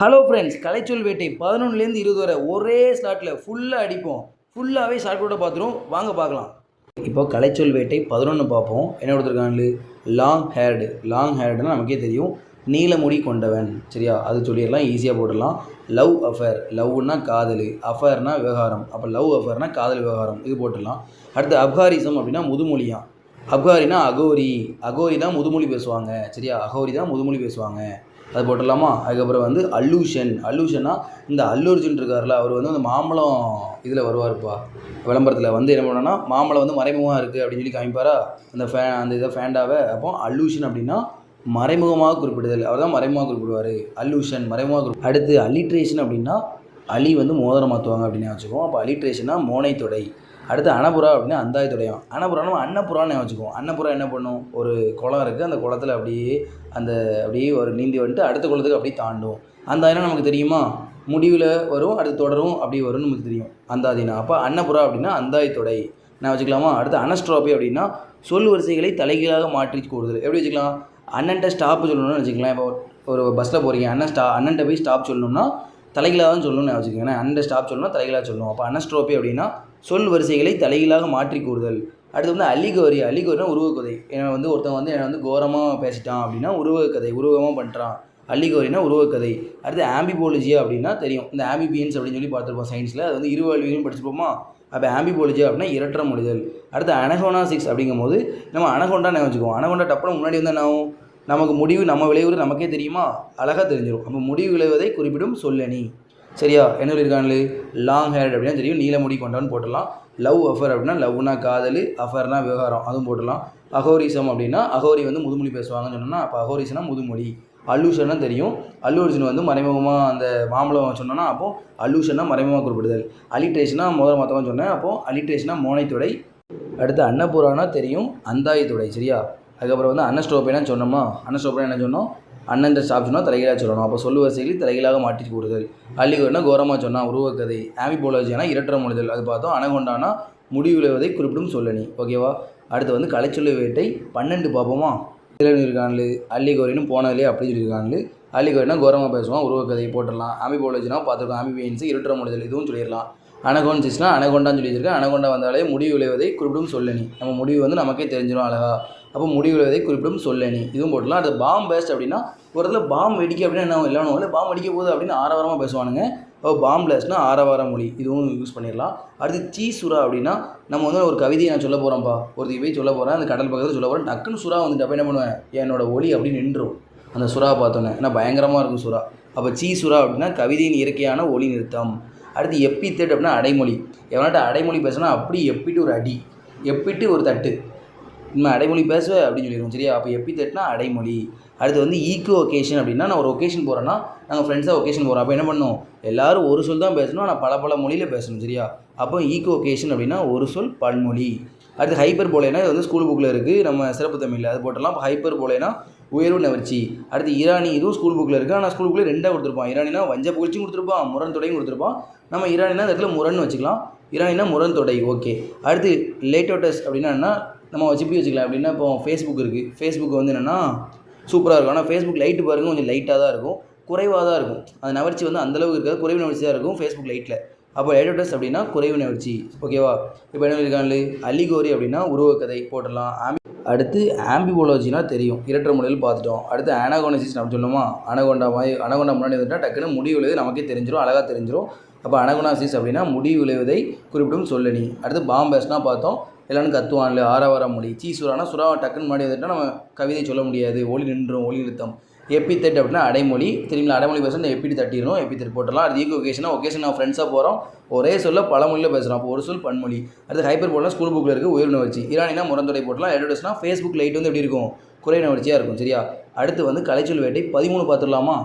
Hello friends கலைச்சொல் வேட்டை பதினொன்றுலேருந்து இருபது வரை ஒரே ஸ்லாட்டில் ஃபுல்லாக அடிப்போம். ஃபுல்லாகவே ஷார்ட் கூட பார்த்துருவோம். வாங்க பார்க்கலாம். இப்போ கலைச்சொல் வேட்டை பதினொன்று பார்ப்போம். என்ன கொடுத்துருக்காங்க லாங் ஹேர்டு லாங் ஹேர்டுனா நமக்கே தெரியும். நீலமுடி கொண்டவன். சரியா? அது சொல்லிடலாம். ஈஸியாக போட்டுடலாம். லவ் அஃபேர் லவ்னா காதல். அஃபேர்னா விவகாரம். அப்போ லவ் அஃபேர்னா காதல் விவகாரம். இது போட்டுடலாம். அடுத்து அப்காரிசம் அப்படின்னா முதுமொழியாம் அப்காரினா அகோரி. அகோரி தான் முதுமொழி பேசுவாங்க. சரியா? அகோரி தான் முதுமொழி பேசுவாங்க. அது போட்டுடலாமா? அதுக்கப்புறம் வந்து அல்லூஷன் அல்லூஷன்னா இந்த அல்லூர்ஜுன் இருக்கார்ல அவர் வந்து அந்த மாம்பழம் இதில் வருவார்ப்பா விளம்பரத்தில். வந்து என்ன பண்ணோன்னா மாம்பழம் வந்து மறைமுகமாக இருக்குது அப்படின்னு சொல்லி காமிப்பாரா? அந்த ஃபே அந்த இதை ஃபேண்டாவை. அப்போ அல்லூஷன் அப்படின்னா மறைமுகமாக குறிப்பிடுதல். அவர் தான் மறைமுகமாக குறிப்பிடுவார். அல்லூஷன் மறைமுகமாக குறி அடுத்து அலிட்ரேஷன் அப்படின்னா அலி வந்து மோதிரம் மாற்றுவாங்க அப்படின்னு வச்சுக்கோம் அப்போ அலிட்ரேஷன்னா மோனை தொடை அடுத்து அன்னபுரா அப்படின்னா அந்தாய் அன்னபுரா நம்ம அன்னபுரான்னு வச்சுக்குவோம் அன்னபுரா என்ன பண்ணும்? ஒரு குளம் இருக்குது அந்த குளத்துல அப்படியே அந்த அப்படியே ஒரு நீந்தி வந்துட்டு அடுத்த குளத்துக்கு அப்படியே தாண்டும். அந்த ஆயிரம் நமக்கு தெரியுமா? முடிவில் வரும் அடுத்து தொடரும் அப்படி வரும்னு நமக்கு தெரியும். அந்தாதினா அப்போ அன்னபுரா அப்படின்னா அந்தாயத்துடை நான் வச்சுக்கலாமா அடுத்து அனஸ்ட்ராபி அப்படின்னா சொல் வரிசைகளை தலைகீழாக மாற்றி கூடுதல் எப்படி வச்சுக்கலாம்? அண்ணன்ட்ட ஸ்டாப் சொல்லணும்னு வச்சுக்கலாம் இப்போ ஒரு பஸ்ஸில் போகிறீங்க அண்ணன் ஸ்டா அண்ணன்ட்ட போய் ஸ்டாப் சொல்லணும்னா தலைகளாக தான் சொல்லணும்னு வச்சுக்கோங்க அண்ணன் ஸ்டாப் சொல்லணும்னா தலைகளாக சொல்லணும் அப்போ அனஸ்ட்ரோபி அப்படின்னா சொல் வரிசைகளை தலைகீழாக மாற்றி கூறுதல். அடுத்து வந்து அலிகோரி அலிகோரினா உருவக்கதை. என்னை வந்து ஒருத்தன் வந்து என்னை வந்து கோரமாக பேசிட்டான் அப்படின்னா உருவக்கதை உருவகமாக பண்ணுறான் அலிகோரினா உருவக்கதை. அடுத்து ஆம்பிபோலஜியா அப்படின்னா தெரியும். இந்த ஆம்பிபியன்ஸ் அப்படின்னு சொல்லி பார்த்துருப்போம் சயின்ஸில். அது வந்து இருவாழ்வியல்னு படிச்சுப்போமா அப்போ ஆம்பிபோலஜி அப்படின்னா இரட்டர மொழிதல். அடுத்து அனகோனா சிக்ஸ் அப்படிங்கும்போது நம்ம அனகொண்டா நான் வச்சுக்குவோம். அனகொண்டா டப்புனு முன்னாடி வந்து என்ன ஆகும்? நமக்கு முடிவு நம்ம விளைவுறது நமக்கே தெரியுமா? அழகாக தெரிஞ்சிடும் அப்போ முடிவு விளைவதை குறிப்பிடும் சொல்லணி. சரியா? என்ன சொல்லியிருக்காங்களே லாங் ஹேர் அப்படின்னா தெரியும் நீலமுடி கொண்டவன் போட்டுடலாம். லவ் அஃபர் அப்படின்னா லவ்னா காதல் அஃபர்னா விவகாரம் அதுவும் போட்டுடலாம். அகோரிசம் அப்படின்னா அகோரி வந்து முதுமொழி பேசுவாங்கன்னு சொன்னோம்னா அப்போ அகோரிசனா முதுமொழி. அல்லூஷன்னா தெரியும். அல்லூர்ஜுன் வந்து மறைமுகமாக அந்த மாம்பழம் சொன்னோன்னா அப்போ அல்லூஷன்னா மறைமுகமாக குறிப்பிடுதல். அலிட்ரேஷனா முதல் மொத்தமாக சொன்னேன் அப்போ அலிட்ரேஷனா மோனைத்துடை. அடுத்து அன்னபூரானா தெரியும் அந்தாயத்துடை சரியா? அதுக்கப்புறம் வந்து அன்னஸ்டோப்பைனா சொன்னோமா? அன்னஸ்டோப்பைனா என்ன சொன்னோம்? அண்ணன் ஆப்ஷனாக சொன்னால் தலைகீழாக சொல்லணும். அப்போ சொல்லு வரிசைகளில் தலைகீழாக மாற்றி கூடுதல் அள்ளிகோர்னா கோரமாக சொன்னால் உருவக்கதை ஆமிபோலஜினா இரட்டர மொழிதல். அது பார்த்தோம் அனகொண்டானா முடிவு விளைவதை குறிப்பிடும் சொல்லணி. ஓகேவா அடுத்து வந்து கலைச்சொல்லு வேட்டை பன்னெண்டு பார்ப்போமா இதில் இருக்காங்களு அள்ளிகோரின்னு போனதுலேயே அப்படி சொல்லியிருக்காங்களு அள்ளிகோரினா கோரமாக பேசுவோம் உருவக்கதை போட்டுடலாம். ஆமிபோலஜினா பார்த்துருக்கோம் ஆமிபியன்ஸு இருட்டர மொழிதல். இதுவும் சொல்லிடலாம். அனகோன்சிஸ்னா அனகொண்டான்னு சொல்லி வச்சிருக்கேன் அனகொண்டா வந்தாலே முடிவு விளைவதை குறிப்பிடும் சொல்லணி. நம்ம முடிவு வந்து நமக்கே தெரிஞ்சிடும் அழகா. அப்போ முடிவு குறிப்பிடும் சொல்லணி. இதுவும் போட்டலாம் அடுத்து பாம் பேஸ்ட் அப்படின்னா ஒரு இடத்துல பாம் வெடிக்க அப்படின்னா என்ன இல்லைன்னு இல்லை பாம் வெடிக்க போகுது அப்படின்னு ஆரவாரமாக பேசுவானுங்க. அப்போ பாம் பிளாஸ்ட்னா ஆரவார மொழி. இதுவும் யூஸ் பண்ணிடலாம். அடுத்து சீ சுறா அப்படின்னா நம்ம வந்து ஒரு கவிதையை நான் சொல்ல போகிறோம்ப்பா ஒரு போய் சொல்ல போகிறேன் அந்த கடல் பக்கத்தில் சொல்ல போகிறேன் டக்குன்னு சுறா வந்துட்டு அப்போ என்ன பண்ணுவேன்? என்னோட ஒளி அப்படி நின்றும் அந்த சுறா பார்த்தோன்னே. ஏன்னா பயங்கரமாக இருக்கும் சுறா. அப்போ சீ சுறா அப்படின்னா கவிதையின் இயற்கையான ஒளி நிறுத்தம். அடுத்து எப்பித்தட் அப்படின்னா அடைமொழி. எவனாட்ட அடைமொழி பேசுனா அப்படி எப்பிட்டு ஒரு அடி. எப்பிட்டு ஒரு தட்டு. இனிமேல் அடைமொழி பேசுவேன் அப்படின்னு சொல்லிடுவோம் சரியா? அப்போ எப்பித்தட்னா அடைமொழி. அடுத்து வந்து ஈக்கோ ஒகேஷன் அப்படின்னா நான் ஒரு ஒகேஷன் போகிறேன்னா நாங்கள் ஃப்ரெண்ட்ஸாக ஒகேஷன் போகிறோம் அப்போ என்ன பண்ணும் எல்லாரும் ஒரு சொல் தான் பேசணும் ஆனால் பல பல மொழியில் பேசணும் சரியா? அப்போ ஈக்கோ ஒகேஷன் அப்படின்னா ஒரு சொல் பன்மொழி அடுத்து ஹைப்பர் போலேனா இது வந்து ஸ்கூல் புக்கில் இருக்குது நம்ம சிறப்பு தமிழில் அது போட்டலாம். இப்போ ஹைப்பர் போலேனா உயர்வு நவர்ச்சி. அடுத்து ஈரானி இதுவும் ஸ்கூல் புக்கில் இருக்குது ஆனால் ஸ்கூல் புக்கில் ரெண்டாக கொடுத்துருப்பான். ஈரானினா வஞ்ச புகழ்ச்சியும் கொடுத்துருப்பான் முரண் தொடையும் கொடுத்துருப்பான். நம்ம ஈரானினா இந்த இடத்துல முரண் வச்சுக்கலாம். ஈரானினா முரண் தொடை ஓகே அடுத்து லேட்டோட்டஸ் அப்படின்னா என்ன? நம்ம வச்சுப்பி வச்சுக்கலாம் அப்படின்னா இப்போ ஃபேஸ்புக் இருக்குது ஃபேஸ்புக் வந்து என்னென்னா சூப்பராக இருக்கும். ஆனால் ஃபேஸ்புக் லைட்டு பாருங்கள் கொஞ்சம் லைட்டாக தான் இருக்கும். குறைவாக தான் இருக்கும். அந்த நவர்ச்சி வந்து அந்தளவுக்கு இருக்காது. குறைவு நவர்ச்சி தான் இருக்கும் ஃபேஸ்புக் லைட்டில் அப்போ அட்வர்டைஸ் அப்படின்னா குறைவு நவர்ச்சி ஓகேவா இப்போ என்ன இருக்காங்களு அலிகோரி அப்படின்னா உருவக்கதை போட்டலாம் ஆம்பி அடுத்து ஆம்பிபோலஜினா தெரியும். இரட்டை முறையில் பார்த்துட்டோம். அடுத்து அனகோனசிஸ் நம்ம சொல்லணுமா அனகொண்டா மாதிரி அனகொண்டா முன்னாடி வந்துட்டால் டக்குன்னு முடி விளைவு நமக்கே தெரிஞ்சிடும் அழகாக தெரிஞ்சிடும் அப்போ அனகோனாசிஸ் அப்படின்னா முடி விளைவதை குறிப்பிடும் சொல்லணி. அடுத்து பாம்பேஸ்னால் பார்த்தோம். எல்லாரும் கத்துவான்ல ஆறாவார மொழி சீ சுறானா சுறாவை டக்குன்னு முன்னாடி வந்துட்டால் நம்ம கவிதை சொல்ல முடியாது. ஒளி நின்றும் ஒளி நிறுத்தம். எப்பித்தட் அப்படின்னா அடைமொழி. திரும்பி அடைமொழி பேச இந்த எப்பிடி தட்டிடணும் எப்பித்தட் போட்டலாம் அது ஈகோ ஒகேஷனாக ஒகேஷன் நான் ஃப்ரெண்ட்ஸாக போகிறோம் ஒரே சொல்ல பல மொழியில் பேசுகிறோம் அப்போ ஒரு சொல் பன்மொழி. அடுத்து ஹைப்பர் போடலாம் ஸ்கூல் புக்கில் இருக்குது உயர்வு வச்சு இரானினா முரந்தொடை போட்டலாம் எடோடஸ்னா ஃபேஸ்புக் லைட் வந்து எப்படி இருக்கும்? குறை நவர்ச்சியாக இருக்கும் சரியா? அடுத்து வந்து கலைச்சொல் வேட்டை பதிமூணு பார்த்துடலாமா?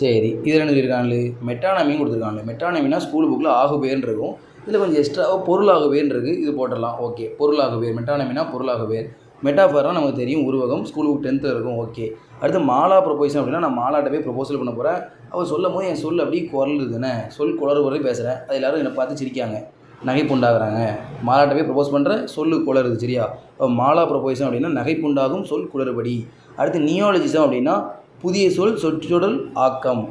சரி. இது என்ன சொல்லியிருக்காங்களே? மெட்டானமியும் கொடுத்துருக்காங்களே. மெட்டானமினா ஸ்கூல் புக்கில் ஆகுபேர்னு இருக்கும். இதில் கொஞ்சம் எக்ஸ்ட்ராவாக பொருளாகவேன்னு இருக்குது இது போட்டுடலாம். ஓகே பொருளாகவேர் மெட்டானமினா பொருளாகவேர் மெட்டாஃபர்னால் நமக்கு தெரியும். உருவகம் ஸ்கூல் புக் டென்த்தில் இருக்கும். ஓகே அடுத்து மாலா ப்ரொபோசன் அப்படின்னா நான் மாலாட்ட போய் ப்ரொபோசல் பண்ண போகிறேன் அவள் சொல்லும் போது என் சொல் அப்படியே குரல் தானே சொல் குளறு வரையும் பேசுகிறேன் அது எல்லோரும் என்னை பார்த்து சிரிக்காங்க. நகைப்புண்டாகிறாங்க. மாலாட்ட போய் ப்ரொபோஸ் பண்ணுற சொல்லு குளறுது. சரியா? அப்போ மாலா ப்ரொபோசன் அப்படின்னா நகைப்புண்டாகும் சொல் குளறுபடி. அடுத்து நியோலஜிசம் அப்படின்னா புதிய சொல் சொற்றொடல் ஆக்கம்.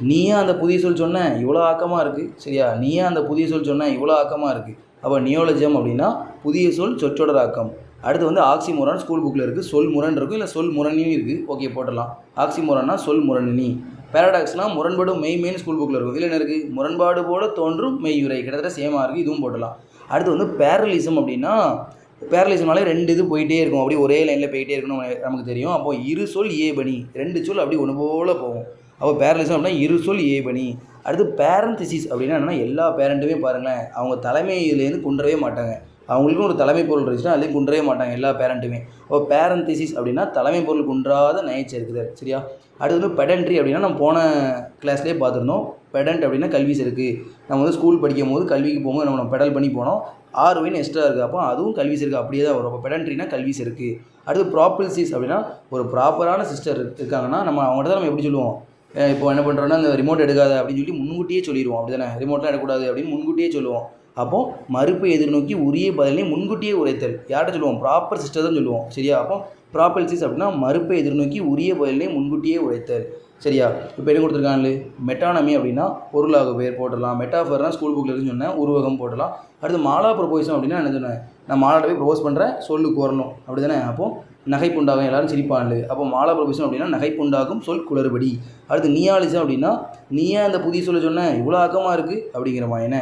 நீயே அந்த புதிய சொல் சொன்ன இவ்வளோ ஆக்கமாக இருக்குது சரியா? நீயே அந்த புதிய சொல் சொன்ன இவ்வளோ ஆக்கமாக இருக்குது அப்போ நியோலஜம் அப்படின்னா புதிய சொல் சொற்றொடர் ஆக்கம். அடுத்து வந்து ஆக்சிமோரான் ஸ்கூல் புக்கில் இருக்குது சொல் முரண் இருக்கும். இல்லை சொல் முரணியும் இருக்குது ஓகே போட்டுடலாம். ஆக்சிமோரான்னா சொல் முரணினி. பேரடாக்ஸ்னால் முரண்பாடும் மெய் மெயின் ஸ்கூல் புக்கில் இருக்கும். இல்லை என்ன இருக்குது முரண்பாடு போல தோன்றும் மெய்யுரை கிட்டத்தட்ட சேமாக இருக்குது இதுவும் போட்டலாம் அடுத்து வந்து பேரலிசம் அப்படின்னா பேரலிசம்னாலே ரெண்டு இது போயிட்டே இருக்கும். அப்படியே ஒரே லைனில் போயிட்டே இருக்கணும். நமக்கு- தெரியும். அப்போ இரு சொல் ஏபணி ரெண்டு சொல் அப்படி ஒன்று போல் போகும். அப்போ பேரலிசம் அப்படின்னா இரு சொல் ஏபணி அடுத்து பேரந்திசிஸ் அப்படின்னா என்னென்னா எல்லா பேரண்ட்டுமே பாருங்களேன் அவங்க தலைமையிலேருந்து குன்றவே மாட்டாங்க. அவங்களுக்கும் ஒரு தலைமை பொருள் இருந்துச்சுன்னா அதுலேயும் குன்றவே மாட்டாங்க எல்லா பேரண்ட்டுமே அப்போ பேரந்திசிஸ் அப்படின்னா தலைமை பொருள் குன்றாத நயச்சேர்க்குதல் சரியா? அடுத்து வந்து பெடன்ட்ரி அப்படின்னா நம்ம போன கிளாஸ்லேயே பார்த்துருந்தோம். பெடன்ட் அப்படின்னா கல்வி செருக்கு நம்ம வந்து ஸ்கூல் படிக்கும் போது கல்விக்கு போகும்போது நம்ம பெடல் பண்ணி போனோம். ஆறு வயன் எக்ஸ்ட்ரா இருக்குது அப்போ அதுவும் கல்வி செருக்கு அப்படியே தான் வரும். அப்போ பெடன்ட்ரினா கல்வி செருக்கு அடுத்து ப்ராப்பல்சிஸ் அப்படின்னா ஒரு ப்ராப்பரான சிஸ்டர் இருக்காங்கன்னா நம்ம அவங்கள்ட்ட தான் நம்ம எப்படி சொல்லுவோம்? இப்போ என்ன பண்ணுறோன்னா இந்த ரிமோட் எடுக்காத அப்படின்னு சொல்லி முன்கூட்டியே சொல்லிடுவோம். அப்படி தானே ரிமோட்லாம் எடுக்கக்கூடாது அப்படின்னு முன்கூட்டியே சொல்லுவோம். அப்போது மறுப்பை எதிர்நோக்கி உரிய பதிலையும் முன்கூட்டியே உரைத்தல். யார்கிட்ட சொல்லுவோம்? ப்ராப்பர் சிஸ்டர் தான் சொல்லுவோம். சரியா? அப்போ ப்ராப்பல்சிஸ் அப்படின்னா மறுப்பை எதிர்நோக்கி உரிய பதிலையும் முன்கூட்டியே உரைத்தல். சரியா? இப்போ என்ன கொடுத்துருக்காங்களே மெட்டானமி அப்படின்னா பொருளாக பேர் போட்டுடலாம் மெட்டாஃபர்னா ஸ்கூல் புக்கில் இருக்குன்னு சொன்னேன். உருவகம் போடலாம் அடுத்து மாலா ப்ரொபோசம் அப்படின்னா என்ன சொன்னேன்? நான் மாலாட்ட போய் ப்ரொபோஸ் பண்ணுறேன் சொல்லுக்கு கோரணும். அப்படி தானே அப்போது நகைப்புண்டாகும் எல்லாரும் சிரிப்பான்ல அப்போ மாலா ப்ரொபோசம் அப்படின்னா நகைப்புண்டாகும் சொல் குளறுபடி. அடுத்து நியாலிசம் அப்படின்னா நீயே அந்த புதிய சொல்ல சொன்ன இவ்வளோ ஆக்கமாக இருக்குது அப்படிங்கிற மாதிரி என்ன?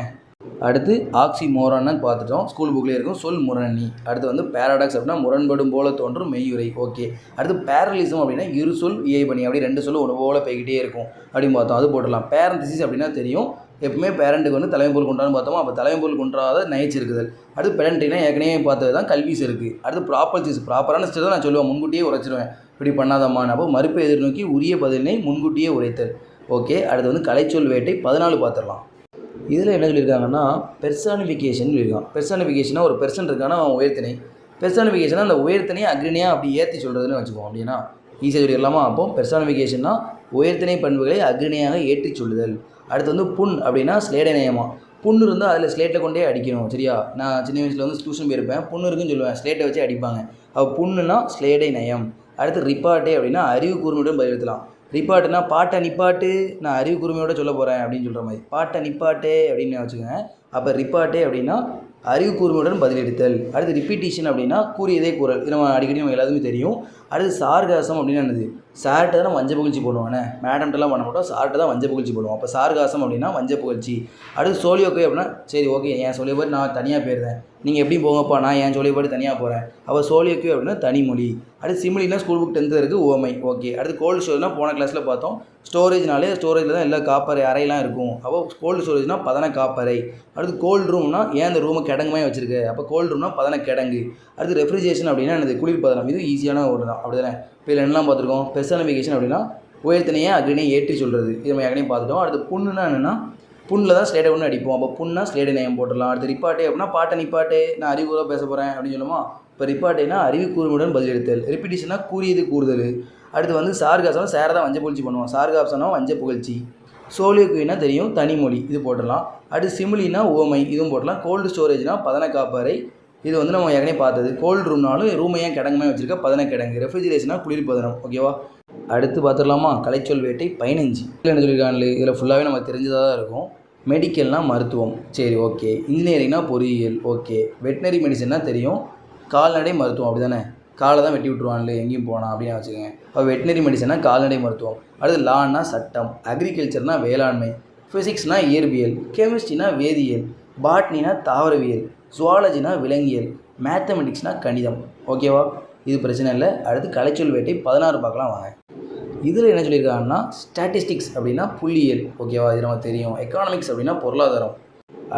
அடுத்து ஆக்சி மோரான்னு பார்த்துட்டோம். ஸ்கூல் புக்லேயே இருக்கும் சொல் முரணி. அடுத்து வந்து பேராடாக்ஸ் அப்படின்னா முரண்படும் போல தோன்றும் மெய்யுரை ஓகே. அடுத்து பேரலிசம் அப்படின்னா இரு சொல் ஏ பண்ணி அப்படி ரெண்டு சொல் ஒன்று போல போய்கிட்டே இருக்கும். அப்படின்னு பார்த்தோம். அது போட்டுடலாம். பேரந்திசிஸ் அப்படின்னா தெரியும். எப்பவுமே பேரண்ட்டுக்கு வந்து தலைமை பொருள் கொண்டான்னு பார்த்தோம் அப்போ தலைமை பொருள் கொண்டாத நயச்சு இருக்குதல் அடுத்து பேரண்ட்டினா ஏற்கனவே பார்த்தது தான் கல்வி இருக்குது அடுத்து ப்ராப்பர்ட்டிஸ் ப்ராப்பரான ஸ்டெப் தான் நான் சொல்லுவேன் முன்கூட்டியே உரைச்சிருவேன். இப்படி பண்ணாதம்மான் அப்போ மறுப்பை எதிர்நோக்கி உரிய பதிலினை முன்கூட்டியே உரைத்தல். ஓகே அடுத்து வந்து கலைச்சொல் வேட்டை பதினாலு பார்த்துடலாம். இதில் என்ன சொல்லியிருக்காங்கன்னா பெர்சானிஃபிகேஷன் சொல்லியிருக்கான் பெர்சானிஃபிகேஷனாக ஒரு பெர்சன் இருக்கானா அவன் உயர்த்தினை. பெர்சானிஃபிகேஷனாக அந்த உயர்த்தினை அக்னியாக அப்படி ஏற்றி சொல்கிறதுன்னு வச்சுக்குவோம் அப்படின்னா ஈஸியாக சொல்லிடலாமா? அப்போ பெர்சானிஃபிகேஷன்னா உயர்த்தினை பண்புகளை அக்னியாக ஏற்றி சொல்லுதல். அடுத்து வந்து புண் அப்படின்னா ஸ்லேடை நயமா புண்ணு இருந்தால் அதில் ஸ்லேட்டில் கொண்டே அடிக்கணும் சரியா? நான் சின்ன வயசில் வந்து டியூஷன் போயிருப்பேன். புண்ணு இருக்குன்னு சொல்லுவேன். ஸ்லேட்டை வச்சு அடிப்பாங்க. அப்போ புண்ணுனா ஸ்லேடை நயம். அடுத்து ரிப்பாட்டே அப்படின்னா அறிவு கூர்மையுடன் பதிலெடுத்தலாம் ரிப்பாட்டுனா பாட்டை நிப்பாட்டு நான் அறிவு கூர்மையோட சொல்ல போகிறேன் அப்படின்னு சொல்கிற மாதிரி. பாட்டை நிப்பாட்டே அப்படின்னு வச்சுக்கோங்க. அப்போ ரிப்பாட்டே அப்படின்னா அறிவு கூர்மையுடன் பதிலளித்தல். அடுத்து ரிப்பீட்டிஷன் அப்படின்னா கூறியதே கூறல். இது நம்ம அடிக்கடி நம்ம எல்லாத்துக்குமே தெரியும். அடுத்து சார்காசம் அப்படின்னு என்னது? சார்கிட்ட தான் வஞ்ச புகழ்ச்சி போடுவானே. மேடம்கிட்டலாம் பண்ண மாட்டோம். சார்கிட்ட தான் வஞ்ச புகழ்ச்சி போடுவோம். அப்போ சார்காசம் அப்படின்னா வஞ்ச புகழ்ச்சி. அடுத்து சோழியோக்கை அப்படின்னா சரி ஓகே என் சோழியப்பாடு நான் தனியாக போயிருந்தேன். நீங்கள் எப்படி போங்கப்பா நான் என் பாட்டு தனியாக போகிறேன் அப்போ சோழியக்கு அப்படின்னா தனிமொழி அடுத்து சிமிலினா ஸ்கூல் புக் டென்த்து இருக்குது ஓமை ஓகே அடுத்து கோல்டு ஸ்டோரேஜ்னால் போன கிளாஸில் பார்த்தோம். ஸ்டோரேஜ்னாலே ஸ்டோரேஜில் தான் எல்லா காப்பரை அறையெல்லாம் இருக்கும். அப்போ கோல்டு ஸ்டோரேஜ்னா பதன காப்பறை அடுத்து கோல்டு ரூம்னா ஏன் அந்த ரூமை கிடங்குமே வச்சிருக்க? அப்போ கோல்டு ரூம்னா பதன கிடங்கு. அடுத்து ரெஃப்ரிஜரேஷன் அப்படின்னா என்னது? குளிர்பதனம் இது ஈஸியான ஒரு தான். அப்படி தானே இப்போ இல்லை என்னலாம் பார்த்துருக்கோம்? பெர்சனிஃபிகேஷன் அப்படின்னா உயர்த்தனையே அக்னியை ஏற்றி சொல்கிறது இது நம்ம ஏற்கனவே பார்த்துட்டோம். அடுத்து புண்ணுனா என்னென்னா புண்ணில் தான் ஸ்லேடை ஒன்று அடிப்போம். அப்போ புண்ணா ஸ்லேடை நேம் போட்டுடலாம். அடுத்து ரிப்பாட்டே அப்படின்னா பாட்டை நிப்பாட்டே நான் அறிவுக்கூறாக பேச போகிறேன் அப்படின்னு சொல்லுமா இப்போ ரிப்பாட்டேனா அறிவு கூர்மையுடன் எடுத்தல் ரிப்பிட்டிஷனா கூறியது கூறுதல். அடுத்து வந்து சார்காசனம் சேர தான் வஞ்ச புகழ்ச்சி பண்ணுவோம் சார்காசனம் வஞ்ச புகழ்ச்சி. சோலியோக்குனா தெரியும் தனிமொழி இது போட்டுடலாம். அடுத்து சிமிலினா ஓமை இதுவும் போடலாம் கோல்டு ஸ்டோரேஜ்னா பதன காப்பறை. இது வந்து நம்ம ஏற்கனவே பார்த்தது. கோல்டு ரூம்னாலும் ரூமை ஏன் கிடங்குமே வச்சுருக்க? பதன கிடங்கு. ரெஃப்ரிஜரேஷனா குளிர்பதனம் ஓகேவா அடுத்து பார்த்துடலாமா? கலைச்சொல் வேட்டை பதினஞ்சு. இதில் என்ன சொல்லியிருக்காங்களே இதில் ஃபுல்லாகவே நமக்கு தெரிஞ்சதாக தான் இருக்கும். மெடிக்கல்னால் மருத்துவம். சரி ஓகே. இன்ஜினியரிங்னா பொறியியல். ஓகே. வெட்டினரி மெடிசன்னா தெரியும். கால்நடை மருத்துவம் அப்படி தானே காலை தான் வெட்டி விட்ருவான்ல எங்கேயும் போனா அப்படின்னு வச்சுக்கோங்க. அப்போ வெட்டினரி மெடிசன்னா கால்நடை மருத்துவம். அடுத்து லான்னா சட்டம். அக்ரிகல்ச்சர்னா வேளாண்மை. ஃபிசிக்ஸ்னா இயற்பியல். கெமிஸ்ட்ரினா வேதியியல். பாட்னினா தாவரவியல். ஜுவாலஜினா விலங்கியல். மேத்தமெட்டிக்ஸ்னா கணிதம். ஓகேவா? இது பிரச்சனை இல்லை. அடுத்து கலைச்சொல் வேட்டை பதினாறு பார்க்கலாம் வாங்க. இதில் என்ன சொல்லியிருக்காங்கன்னா ஸ்டாட்டிஸ்டிக்ஸ் அப்படின்னா புள்ளியியல் ஓகேவா இது நமக்கு தெரியும். எக்கானமிக்ஸ் அப்படின்னா பொருளாதாரம்.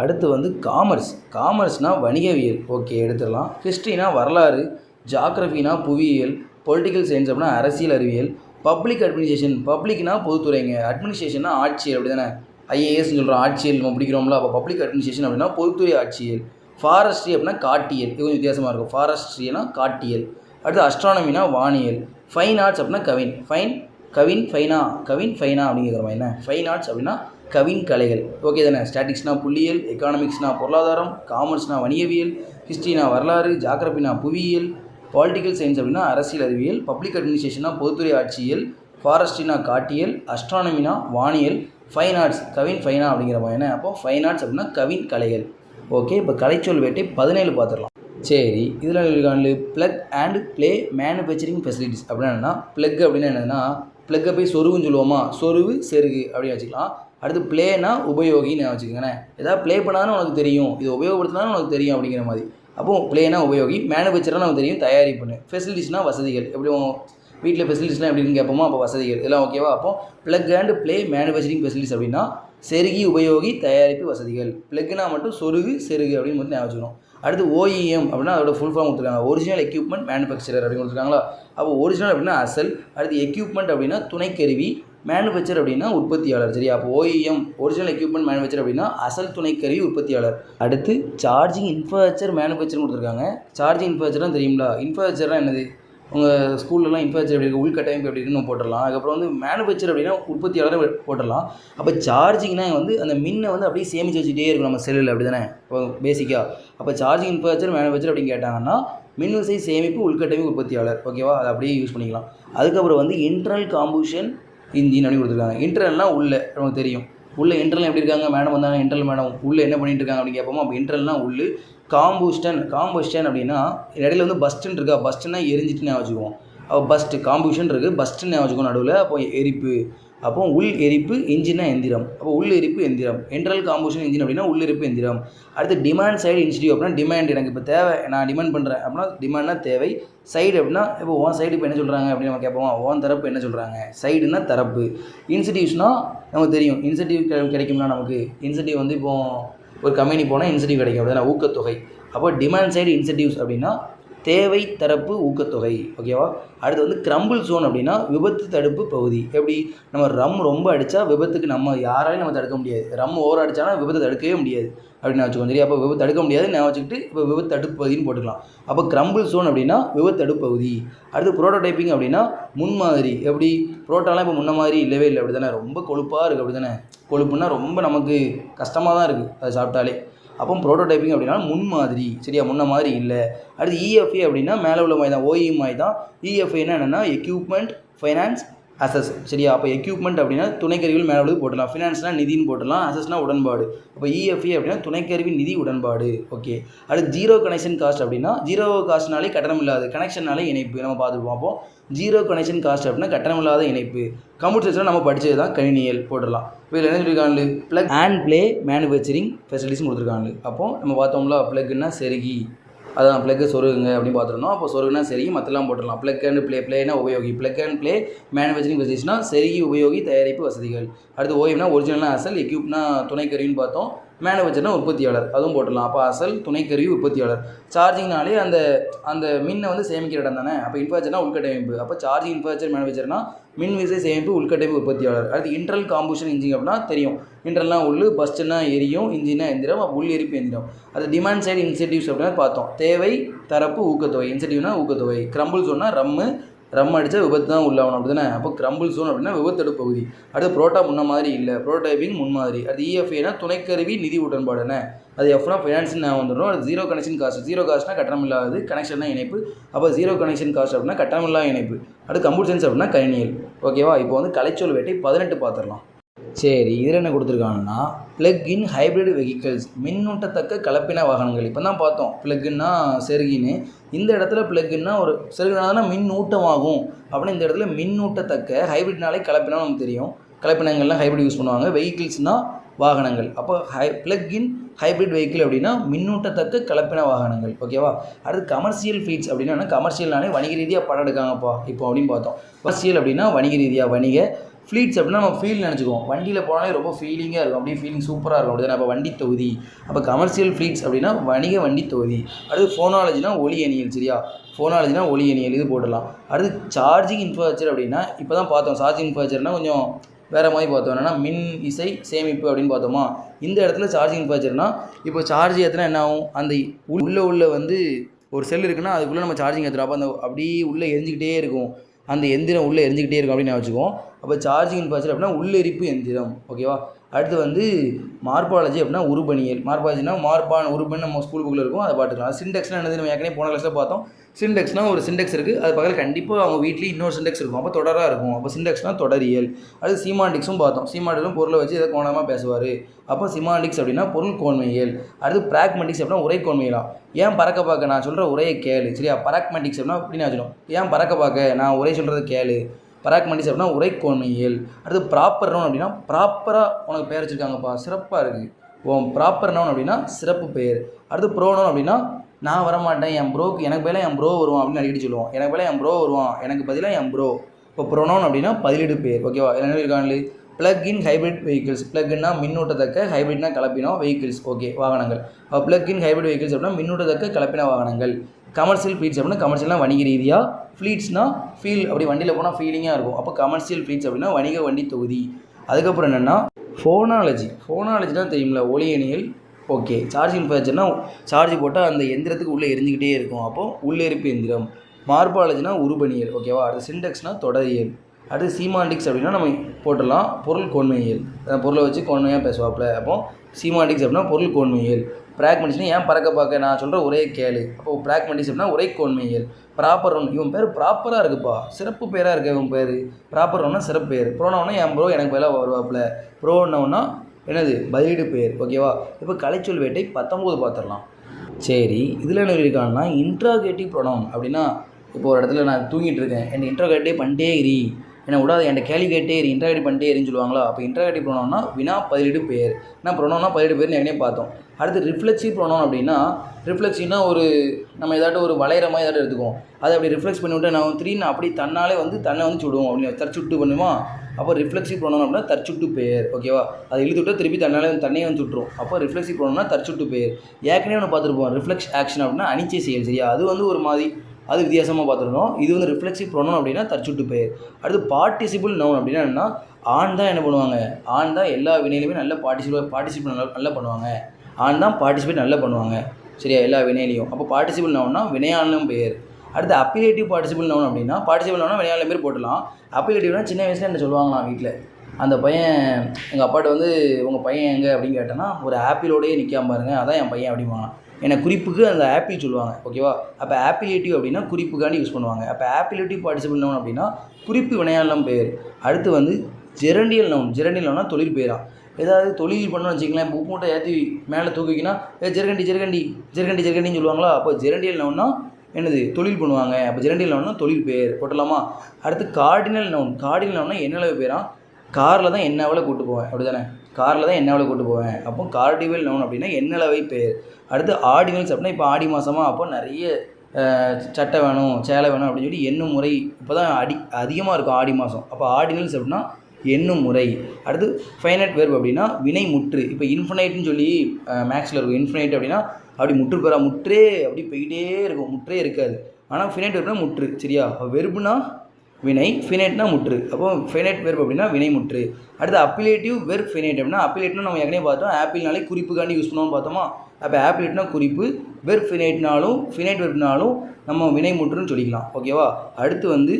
அடுத்து வந்து காமர்ஸ் காமர்ஸ்னால் வணிகவியல். ஓகே எடுத்துடலாம். ஹிஸ்ட்ரினா வரலாறு. ஜாக்ரஃபினா புவியியல். பொலிட்டிக்கல் சயின்ஸ் அப்படின்னா அரசியல் அறிவியல். பப்ளிக் அட்மினிஸ்ட்ரேஷன் பப்ளிக்னா பொதுத்துறைங்க. அட்மினிஸ்ட்ரேஷன்னா ஆட்சியல். அப்படி தானே ஐஏஎஸ்னு சொல்கிறோம் ஆட்சியல் நம்ம பிடிக்கிறோம்ல. அப்போ பப்ளிக் அட்மினிஸ்ட்ரேஷன் அப்படின்னா பொதுத்துறை ஆட்சியல். ஃபாரஸ்ட்ரி அப்படின்னா காட்டியல். இது கொஞ்சம் வித்தியாசமாக இருக்கும். ஃபாரஸ்ட்ரினா காட்டியல். அடுத்து அஸ்ட்ரானமினா வானியல். ஃபைன் ஆர்ட்ஸ் அப்படின்னா கவின். ஃபைன் கவின் ஃபைனா கவின் ஃபைனா அப்படிங்கிற மாதிரி என்ன? ஃபைன் ஆர்ட்ஸ் அப்படின்னா கவின் கலைகள். ஓகே தானே? ஸ்டாட்டிக்ஸ்னா புள்ளியியல் எக்கானமிக்ஸ்னா பொருளாதாரம் காமர்ஸ்னா வணிகவியல் ஹிஸ்ட்ரினா வரலாறு ஜாகிரபினா புவியியல் பாலிட்டிக்கல் சயின்ஸ் அப்படின்னா அரசியல் அறிவியல் பப்ளிக் அட்மினிஸ்ட்ரேஷனா பொதுத்துறை ஆட்சியல் ஃபாரஸ்ட்ரினா காட்டியல் அஸ்ட்ரானமினா வானியல் ஃபைன் ஆர்ட்ஸ் கவின் ஃபைனா அப்படிங்கிற மாதிரி என்ன? அப்போ ஃபைன் ஆர்ட்ஸ் அப்படின்னா கவின் கலைகள். ஓகே இப்போ கலைச்சொல் வேட்டை பதினேழு பார்த்துடலாம். சரி இதில் இருக்காண்டு plug and play manufacturing facilities அப்படின்னா ப்ளக் அப்படின்னா என்னதுன்னா ப்ளக்கை போய் சொருவுன்னு சொல்லுவோமா? சொருவு செருகு அப்படின்னு வச்சுக்கலாம். அடுத்து ப்ளேனா உபயோகின்னு வச்சுக்கோங்களேன். ஏதாவது ப்ளே பண்ணாலும் உனக்கு தெரியும். இது உபயோகப்படுத்தினாலும் உனக்கு தெரியும் அப்படிங்கிற மாதிரி. அப்போ ப்ளேனா உபயோகி மேனுஃபேக்சராக நமக்கு தெரியும் தயாரிப்புன்னு ஃபெசிலிட்டிஸ்னால் வசதிகள். எப்படி வீட்டில் ஃபெசிலிட்டிஸ்லாம் எப்படி கேட்போமா கேட்போமோ அப்போ வசதிகள். இதெல்லாம் ஓகேவா அப்போ plug and play manufacturing facilities அப்படின்னா செருகி உபயோகி தயாரிப்பு வசதிகள். ப்ளக்னா மட்டும் சொருகு செருகு அப்படின்னு மட்டும் ஞாபகம் அடுத்து ஓஇஎம் அப்படின்னா அதோட ஃபுல் ஃபார்ம் கொடுத்துருக்காங்க. ஒரிஜினல் எக்யூப்மெண்ட் மேனுஃபேக்சரர் அப்படின்னு கொடுத்துருக்காங்களா? அப்போ ஒரிஜினல் அப்படின்னா அசல் அடுத்து எக்யூப்மெண்ட் அப்படின்னா துணைக்கருவி மேனுஃபேக்சர் அப்படின்னா உற்பத்தியாளர். சரியா? அப்போ ஓஇஎம் ஒரிஜினல் எக்யூப்மெண்ட் மேனுஃபேக்சர் அப்படின்னா அசல் துணைக்கருவி உற்பத்தியாளர். அடுத்து சார்ஜிங் இன்ஃப்ராஸ்ட்ரக்சர் மேனுஃபேக்சர் கொடுத்துருக்காங்க. சார்ஜிங் இன்ஃப்ராஸ்ட்ரக்சர்லாம் தெரியுங்களா இன்ஃப்ராஸ்ட்ரக்சர்னா என்னது? உங்கள் ஸ்கூல்லலாம் இன்ஃப்ராஸ்ட்ரக்சர் எப்படி இருக்குது உள்கட்டமைப்பு எப்படி இருக்குன்னு போட்டுடலாம். அதுக்கப்புறம் வந்து மேனுஃபேக்சர் அப்படின்னா உற்பத்தியாளர் போட்டுடலாம். அப்போ சார்ஜிங்னா வந்து அந்த மின்னை வந்து அப்படியே சேமித்து வச்சுட்டே இருக்கும் நம்ம செல்லில் அப்படி தானே இப்போ பேசிக்காக அப்போ சார்ஜிங் இன்ஃப்ராஸ்ட்ரக்சர் மேனுஃபேக்சர் அப்படின்னு கேட்டாங்கன்னா மின்விசை சேமிப்பு உள்கட்டமைப்பு உற்பத்தியாளர். ஓகேவா அதை அப்படியே யூஸ் பண்ணிக்கலாம். அதுக்கப்புறம் வந்து இன்டர்னல் காம்பூஷன் இன்ஜின் அப்படின்னு கொடுத்துருக்காங்க. இன்டர்னல்னால் உள்ள நமக்கு தெரியும். உள்ள இன்டர்னல் எப்படி இருக்காங்க? மேடம் வந்தாங்க இன்டர்னல் மேடம் உள்ள என்ன பண்ணிட்டு இருக்காங்க அப்படின்னு கேட்போம் அப்போ இன்டர்னல்னா உள்ளு காம்பூஸ்டன் காம்பூஸ்டன் அப்படின்னா இடையில வந்து பஸ்டன் இருக்கா? பஸ்டன்னா எரிஞ்சிட்டு ஞாபகம் வச்சுக்குவோம். அப்போ பஸ்ட்டு காம்பூஷன் இருக்குது பஸ்ட்டு ஞாபகம் வச்சுக்கணும் நடுவில். அப்போ எரிப்பு. அப்போ உள் எரிப்பு இன்ஜினா எந்திரம். அப்போ உள் எரிப்பு எந்திரம். இன்டர்னல் காம்பூஷன் இன்ஜின் அப்படின்னா உள் எரிப்பு எந்திரம். அடுத்து டிமாண்ட் சைடு இன்ஸ்டியூ அப்படின்னா டிமாண்ட் எனக்கு இப்போ தேவை நான் டிமாண்ட் பண்ணுறேன் அப்படின்னா டிமாண்ட்னா தேவை. சைடு அப்படின்னா இப்போ ஓன் சைடு இப்போ என்ன சொல்கிறாங்க அப்படின்னு நம்ம கேட்போம்? ஓன் தரப்பு என்ன சொல்கிறாங்க சைடுனா தரப்பு. இன்சென்டிவ்ஸ்னால் நமக்கு தெரியும். இன்சென்டிவ் கிடைக்கும்னா நமக்கு. இன்சென்டிவ் வந்து இப்போ ஒரு கம்பெனி போனால் இன்சென்டிவ் கிடைக்கும். அப்படின்னா ஊக்கத்தொகை. அப்போ டிமாண்ட் சைடு இன்சென்டிவ்ஸ் அப்படின்னா தேவை தரப்பு ஊக்கத்தொகை ஓகேவா அடுத்து வந்து கிரம்பிள் ஜோன் அப்படின்னா விபத்து தடுப்பு பகுதி. எப்படி? நம்ம ரம் ரொம்ப அடித்தா விபத்துக்கு நம்ம யாராலையும் நம்ம தடுக்க முடியாது. ரம் ஓவர் அடித்தானா விபத்தை தடுக்கவே முடியாது அப்படின்னு வச்சுக்கோங்க. சரி அப்போ விபத்து தடுக்க முடியாது நான் வச்சுக்கிட்டு இப்போ விபத்து தடுப்பு பகுதின்னு போட்டுக்கலாம். அப்போ கிரம்பிள் ஜோன் அப்படின்னா விபத்து தடுப்பு பகுதி. அடுத்து ப்ரோட்டோடைப்பிங் அப்படின்னா முன்மாதிரி. எப்படி? புரோட்டாலாம் இப்போ முன்ன மாதிரி இல்லவே இல்லை. அப்படி தானே ரொம்ப கொழுப்பாக இருக்குது அப்படி தானே கொழுப்புன்னா ரொம்ப நமக்கு கஷ்டமாக தான் இருக்குது அதை சாப்பிட்டாலே. அப்போ ப்ரோட்டோடைப்பிங் அப்படின்னா முன்மாதிரி சரியா? முன்ன மாதிரி இல்லை. அடுத்து இஎஃப்ஏ அப்படின்னா மேலே உள்ள மாதிரி தான் ஓஇஎம்ஐ தான். தான் என்ன என்னென்னா எக்யூப்மெண்ட் ஃபைனான்ஸ் அசஸ் சரியா? அப்போ எக்யூப்மெண்ட் அப்படின்னா துணைக்கருவிகள் மேலே உள்ளது போட்டலாம் ஃபினான்ஸ்னால் நிதின்னு போட்டலாம் அசஸ்னால் உடன்பாடு. அப்போ இஎஃப்ஏ அப்படின்னா துணைக்கருவி நிதி உடன்பாடு. ஓகே அடுத்து ஜீரோ கனெக்ஷன் காஸ்ட் அப்படின்னா ஜீரோ காஸ்ட்னாலே கட்டணம் இல்லாது கனெக்ஷன்னாலே இணைப்பு. நம்ம பார்த்துருப்போம். அப்போ ஜீரோ கனெக்ஷன் காஸ்ட் அப்படின்னா கட்டணம் இல்லாத இணைப்பு. கம்ப்யூட்டர்ஸ்லாம் நம்ம படித்தது தான் கணினியல். போட்டுடலாம். இப்போ இதில் என்ன சொல்லியிருக்காங்க plug and play manufacturing facilities கொடுத்துருக்காங்க அப்போ நம்ம பார்த்தோம்ல ப்ளக்குன்னா செருகி. அதான் ப்ளக்கு சொருகுங்க அப்படின்னு பார்த்துருந்தோம் அப்போ சொருகுனா சரி மற்றெல்லாம் போட்டுடலாம். ப்ளக் அண்ட் ப்ளே ப்ளேனா உபயோகி. ப்ளக் அண்ட் ப்ளே மேனுஃபேக்சரிங் ஃபெசிலிட்டிஸ்னா செருகி உபயோகி தயாரிப்பு வசதிகள். அடுத்து ஓய்வுனா ஒரிஜினல்னா அசல் எக்யூப்னா துணைக்கருவின்னு பார்த்தோம். மேனுஃபேக்சர்னா உற்பத்தியாளர். அதுவும் போட்டுடலாம். அப்போ அசல் துணைக்கருவி உற்பத்தியாளர். சார்ஜிங்னாலே அந்த அந்த மின்னை வந்து சேமிக்கிற இடம் தானே? அப்போ இன்ஃப்ராஸ்ட்ரக்சர்னா உள்கட்டமைப்பு. அப்போ சார்ஜிங் இன்ஃப்ராஸ்ட்ரக்சர் மேனுஃபேக்சர்னா மின் விசை சேமிப்பு உள்கட்டமைப்பு உற்பத்தியாளர். அடுத்து இன்டர்னல் காம்பூஷன் இன்ஜின் அப்படின்னா தெரியும். இன்டர்னா உள் பஸ்ட்னா எரியும் இன்ஜினா எந்திரம் அப்போ உள் எரிப்பு எந்திரம். அது டிமாண்ட் சைடு இன்சென்டிவ்ஸ் அப்படின்னா பார்த்தோம். தேவை தரப்பு ஊக்கத்தொகை. இன்சென்டிவ்னா ஊக்கத்தொகை. கிரம்பிள் சொன்னால் ரம்மு ரம் அடித்தா விபத்து தான் உள்ளாகணும் அப்படி தானே அப்போ கிரம்பிள் ஜோன் அப்படின்னா விபத்தடுப்பு பகுதி. அடுத்து புரோட்டா முன்ன மாதிரி இல்லை. ப்ரோட்டோடைப்பிங் முன்மாதிரி அடுத்து இஎஃப்ஐனா துணைக்கருவி நிதி உடன்பாடு என்ன? அது எஃப்னா ஃபைனான்ஸ் நான் வந்துடும் அது ஜீரோ கனெக்ஷன் காஸ்ட் ஜீரோ காஸ்ட்னா கட்டணம் இல்லாதது கனெக்ஷன்னா இணைப்பு. அப்போ ஜீரோ கனெக்ஷன் காஸ்ட் அப்படின்னா கட்டணம் இல்லாத இணைப்பு. அடுத்து கம்ப்யூட்டர் சயின்ஸ் அப்படின்னா கணினியல். ஓகேவா இப்போ வந்து கலைச்சொல் வேட்டை பதினெட்டு பார்த்துடலாம். சரி இதில் என்ன கொடுத்துருக்காங்கன்னா ப்ளக் இன் ஹைப்ரிட் வெஹிக்கிள்ஸ் மின்னூட்டத்தக்க கலப்பின வாகனங்கள். இப்போ தான் பார்த்தோம். ப்ளக்குன்னா செருகின்னு. இந்த இடத்துல ப்ளக்குன்னா ஒரு செருகினா மின்னூட்டமாகும் அப்படின்னு இந்த இடத்துல மின்னூட்டத்தக்க ஹைப்ரிட்னாலே கலப்பினா நமக்கு தெரியும். கலப்பினங்கள்லாம் ஹைப்ரிட் யூஸ் பண்ணுவாங்க. வெஹிக்கிள்ஸ்னால் வாகனங்கள். அப்போ ஹை ப்ளக் இன் ஹைப்ரிட் வெஹிக்கிள் அப்படின்னா மின்னூட்டத்தக்க கலப்பின வாகனங்கள். ஓகேவா அடுத்து கமர்ஷியல் ஃபீட்ஸ் அப்படின்னா கமர்ஷியல்னாலே வணிக ரீதியாக படம் எடுக்காங்கப்பா. இப்போ அப்படின்னு பார்த்தோம். கமர்ஷியல் அப்படின்னா வணிக ரீதியாக வணிக ஃப்ளீட்ஸ் அப்படின்னா நம்ம ஃபீல் நினச்சிக்குவோம். வண்டியில் போனாலே ரொம்ப ஃபீலிங்காக இருக்கும். அப்படியே ஃபீலிங் சூப்பராக இருக்கும். அப்படி அப்போ வண்டி தொகுதி. அப்போ கமர்ஷியல் ஃப்ளீட்ஸ் அப்படின்னா வணிக வண்டி தொகுதி. அடுத்து ஃபோனாலஜினா ஒலி அணியல் சரியா? ஃபோனாலஜினா ஒலி அணியல் இது போட்டுடலாம். அடுத்து சார்ஜிங் இன்ஃப்ராஸ்ட்ரக்சர் அப்படின்னா இப்போ தான் பார்த்தோம் சார்ஜிங் இன்ஃப்ராஸ்ட்ரக்சர்னா கொஞ்சம் வேறு மாதிரி பார்த்தோம். என்னென்னா மின் இசை சேமிப்பு அப்படின்னு பார்த்தோமா? இந்த இடத்துல சார்ஜிங் இன்ஃப்ராஸ்ட்ரக்சர்னா இப்போ சார்ஜ் ஏற்றினா என்ன ஆகும்? அந்த உள்ளே உள்ளே வந்து ஒரு செல் இருக்குன்னா அதுக்குள்ளே நம்ம சார்ஜிங் ஏற்றுறோம் அப்போ அந்த அப்படியே உள்ளே எரிஞ்சிக்கிட்டே இருக்கும். அந்த எந்திரம் உள்ளே எரிஞ்சிக்கிட்டே இருக்கும் அப்படின்னு வச்சுக்குவோம். அப்போ சார்ஜிங் பாய்ச்சல் அப்படின்னா உள்ளெரிப்பு எந்திரம் ஓகேவா அடுத்து வந்து மார்பாலஜி அப்படின்னா உருபணியல் மார்பாலஜினா மார்பான் உருபன் நம்ம ஸ்கூல் புக்கில் இருக்கும் அதை பார்த்துக்கலாம். சிண்டெக்ஸ்னால் என்னது நம்ம ஏற்கனவே போன கிளாஸில் பார்த்தோம். சிண்டெக்ஸ்னால் ஒரு சிண்டெக்ஸ் இருக்குது அது பக்கத்தில் கண்டிப்பாக அவங்க வீட்லேயும் இன்னொரு சிண்டெக்ஸ் இருக்கும். அப்போ தொடராக இருக்கும். அப்போ சிண்டெக்ஸ்னால் தொடரியல். அது சீமாண்டிக்ஸும் பார்த்தோம். சீமாண்டிக்ஸும் பொருளை வச்சு இதை கோணமாக பேசுவார். அப்போ சிமாண்டிக்ஸ் அப்படின்னா பொருள் கோன்மையியல். அடுத்து பிராக்மெண்டிக்ஸ் அப்படின்னா உரை கோன்மையலாம் ஏன் பறக்க பார்க்க? நான் சொல்கிற உரையை கேளு. சரியா? பராக்மெண்டிக்ஸ் அப்படின்னா அப்படின்னு நான் சொல்லணும் ஏன் பறக்க பார்க்க? நான் உரை சொல்கிறத கேளு. பராக்மெண்டிக்ஸ் அப்படின்னா உரை அடுத்து ப்ராப்பர் நவுன் அப்படின்னா ப்ராப்பராக உனக்கு பெயர் வச்சுருக்காங்கப்பா. சிறப்பாக இருக்குது உன் ப்ராப்பர் நவுன் அப்படின்னா சிறப்பு பெயர். அடுத்து ப்ரோனவுன் அப்படின்னா நான் வரமாட்டேன் என் ப்ரோக்கு எனக்கு பதிலாக என் ப்ரோ வருவான் அப்படின்னு அடிக்கடி சொல்லுவோம். எனக்கு பதிலாக என் ப்ரோ வருவான் எனக்கு பதிலாக என் ப்ரோ. இப்போ ப்ரோனோன் அப்படின்னா பதிலீடு பேர் ஓகேவா? என்ன இருக்காங்களே ப்ளக் இன் ஹைப்ரிட் வெஹிக்கிள்ஸ் பிளக்னா மின்னூட்டத்தக்க ஹைப்ரிட்னா கலப்பினம் வெஹிக்கிள்ஸ் ஓகே வாகனங்கள். அப்போ ப்ளக் இன் ஹைப்ரிட் வெஹிக்கிள்ஸ் அப்படின்னா மின்னூட்டத்தக்க கலப்பின வாகனங்கள். கமர்ஷியல் ஃப்ளீட்ஸ் அப்படின்னா கமர்ஷியல்னா வணிக ரீதியாக ஃப்ளீட்ஸ்னால் ஃபீல் அப்படி வண்டியில் போனால் ஃபீலிங்காக இருக்கும். அப்போ கமர்ஷியல் ஃப்ளீட்ஸ் அப்படின்னா வணிக வண்டி தொகுதி. அதுக்கப்புறம் என்னென்னா ஃபோனாலஜி ஃபோனாலஜி தான் தெரியுமில்ல ஒளியணியல் ஓகே சார்ஜிங் இன்ஃபர்ச்சர்னா சார்ஜ் போட்டால் அந்த எந்திரத்துக்கு உள்ளே எரிஞ்சுக்கிட்டே இருக்கும். அப்போ உள்ளெரிப்பு எந்திரம். மார்பாலஜினா உருபணியல் ஓகேவா அடுத்து சிண்டெக்ஸ்னால் தொடரியல். அடுத்து சீமாண்டிக்ஸ் அப்படின்னா நம்ம போட்டுடலாம். பொருள் கோன்மையியல். அந்த பொருளை வச்சு கோன்மையாக பேசுவாப்புல. அப்போ சீமாண்டிக்ஸ் அப்படின்னா பொருள் கோன்மையியல். பிராக்மெண்டிக்ஸ்னா ஏன் பறக்க பார்க்க? நான் சொல்கிற ஒரே கேளு. அப்போ பிராக்மெண்டிக்ஸ் அப்படின்னா ஒரே கோன்மையியல். ப்ராப்பர் ஒன் இவன் பேர் ப்ராப்பராக இருக்குப்பா. சிறப்பு பேராக இருக்கு இவன் பேர்? ப்ராப்பர் ஒன்னா சிறப்பு பேர். ப்ரோனவுனா என் ப்ரோ எனக்கு பதிலாக வருவாப்புல. ப்ரோனவுனா என்னது? பதிலீடு பேர். ஓகேவா இப்போ கலைச்சொல் வேட்டை பத்தொம்போது பார்த்துடலாம். சரி. இதில் என்ன இருக்கான்னா இன்ட்ராகேட்டிவ் ப்ரொனவுன் அப்படின்னா இப்போ ஒரு இடத்துல நான் தூங்கிட்டு இருக்கேன். என்னை இன்ட்ராகேட்டே பண்ணிட்டே இரு. என்னை விடாத என்கிட்ட கேள்வி கேட்டே இரு இன்ட்ராகேட் பண்ணிட்டே இருன்னு சொல்லுவாங்களா? அப்போ இன்ட்ராகேட்டிவ் ப்ரொனவுன்னா வினா பதிலீடு பேர் என்ன ப்ரொனவுனா பதிலீடு பேர்னு ஏற்கனவே பார்த்தோம். அடுத்து ரிஃப்ளெக்சிவ் ப்ரொனவுன் அப்படின்னா ரிஃப்ளெக்சிவ்னா ஒரு நம்ம ஏதாட்டும் ஒரு வளையிற மாதிரி ஏதாட்டும் எடுத்துக்குவோம். அதை அப்படி ரிஃப்ளெக்ஸ் பண்ணி விட்டு நான் திடீர்னு அப்படி தன்னாலே வந்து தன்னை வந்து சுடுவோம் அப்படின்னு தற்சுட்டு பண்ணுமா? அப்போ ரிஃப்ளெக்சிவ் ப்ரோனோன் அப்படின்னா தற்சுட்டு பெயர் ஓகேவா அதை இழுத்துட்டு திருப்பி தன்னாலே வந்து தண்ணியே வந்து சுட்டுரும். அப்போ ரிஃப்ளெக்சிவ் ப்ரோனோம்னா தற்சுட்டு பெயர். ஏற்கனவே ஒன்று பார்த்துருப்போம் ரிஃப்ளெக்ஸ் ஆக்ஷன் அப்படின்னா அனிச்சை செயல் சரியா? அது வந்து ஒரு மாதிரி அது வித்தியாசமாக பார்த்துருந்தோம் இது வந்து ரிஃப்ளெக்சிவ் ப்ரொனோன் அப்படின்னா தற்சுட்டு பெயர். அடுத்து பார்ட்டிசிபிள் நவுன் அப்படின்னா என்னன்னா ஆண் தான் என்ன பண்ணுவாங்க? ஆண் தான் எல்லா வினையிலுமே நல்லா பார்ட்டிசிபேட் பார்ட்டிசிபேட் நல்லா நல்லா பண்ணுவாங்க. ஆண் தான் பார்ட்டிசிபேட் நல்லா பண்ணுவாங்க. சரியா? எல்லா வினையிலையும். அப்போ பார்ட்டிசிபிள் நவுன்னா வினையாளனும் பெயர். அடுத்து அப்பிலேட்டிவ் பார்ட்டிசிபிள் நவுன் அப்படின்னா பார்ட்டிசிபிள் நவுனா வினையாளன் பேர் போட்டலாம் அப்பிலேட்டிவ்னா சின்ன வயசில் என்ன சொல்லுவாங்களாம் வீட்டில் அந்த பையன் எங்கள் அப்பாட்ட வந்து உங்கள் பையன் எங்கே? அப்படின்னு கேட்டேன்னா ஒரு ஆப்பிளோடயே நிற்காம பாருங்க. அதான் என் பையன் அப்படிம்பாங்க என்னை குறிப்புக்கு அந்த ஆப்பிள் சொல்லுவாங்க ஓகேவா? அப்போ ஆப்பிலேட்டிவ் அப்படின்னா குறிப்புக்காண்டி யூஸ் பண்ணுவாங்க. அப்போ ஆப்பிலேட்டிவ் பார்ட்டிசிபிள் நவுன் அப்படின்னா குறிப்பு வினையாளம் பேர் அடுத்து வந்து ஜெரண்டியல் நவுன் ஜெரண்டியல் நவுனா தொழில் பெயரா. ஏதாவது தொழில் பண்ணணும்னு வச்சுக்கலாம் இப்போ மூட்டை ஏற்றி மேலே தூக்கிக்கினா ஏ ஜெரகண்டி ஜெரகண்டி ஜெரகண்டி ஜெரகண்டின்னு சொல்லுவாங்களா? அப்போ ஜெரண்டியல் நவுன்னா என்னது? தொழில் பண்ணுவாங்க. அப்போ ஜெரண்டியல் நவுன்னா தொழில் பேர் போட்டலாமா அடுத்து கார்டினல் நவுன் கார்டினல் நவுன்னா என்னளவு பேரா காரில் தான் என்ன வேலை கூட்டு போவேன். அப்படி தானே காரில் தான் என்ன கூட்டு போவேன். அப்போ கார்டிவல் நவுன் அப்படின்னா என்னளவை பேர். அடுத்து ஆடிவல்ஸ் அப்படின்னா இப்போ ஆடி மாதமாக அப்போ நிறைய சட்டை வேணும் சேலை வேணும் அப்படின்னு சொல்லி எண்ணும் முறை இப்போ தான் அடி அதிகமாக இருக்கும் ஆடி மாதம் அப்போ ஆர்டினல்ஸ் அப்படின்னா எண்ணும் முறை. அடுத்து ஃபைனட் வெர்ப் அப்படின்னா வினை முற்று. இப்போ இன்ஃபினைட்னு சொல்லி மேக்ஸில் இருக்கும். இன்ஃபினைட் அப்படின்னா அப்படி முற்று பெறா. முற்றே அப்படி போயிட்டே இருக்கும். முற்றே இருக்காது. ஆனால் ஃபினைட் வெர்ப்னா முற்று. சரியா? வெர்புனா வினை ஃபினைட்னா முற்று. அப்போ ஃபினைட் வெர்ப் அப்படின்னா வினை முற்று. அடுத்து அப்பிலேட்டிவ் வெர்ப் ஃபினைட் அப்படின்னா அப்பிலேட்னா நம்ம ஏற்கனவே பார்த்தோம். ஆப்பிள்னாலே குறிப்புக்காண்டி யூஸ் பண்ணுவோம்னு பார்த்தோமா? அப்போ ஆப்பிலேட்னா குறிப்பு வெர்ப் ஃபினைட்னாலும் ஃபினைட் வெர்ப்னாலும் நம்ம வினை முற்றுன்னு சொல்லிக்கலாம். ஓகேவா அடுத்து வந்து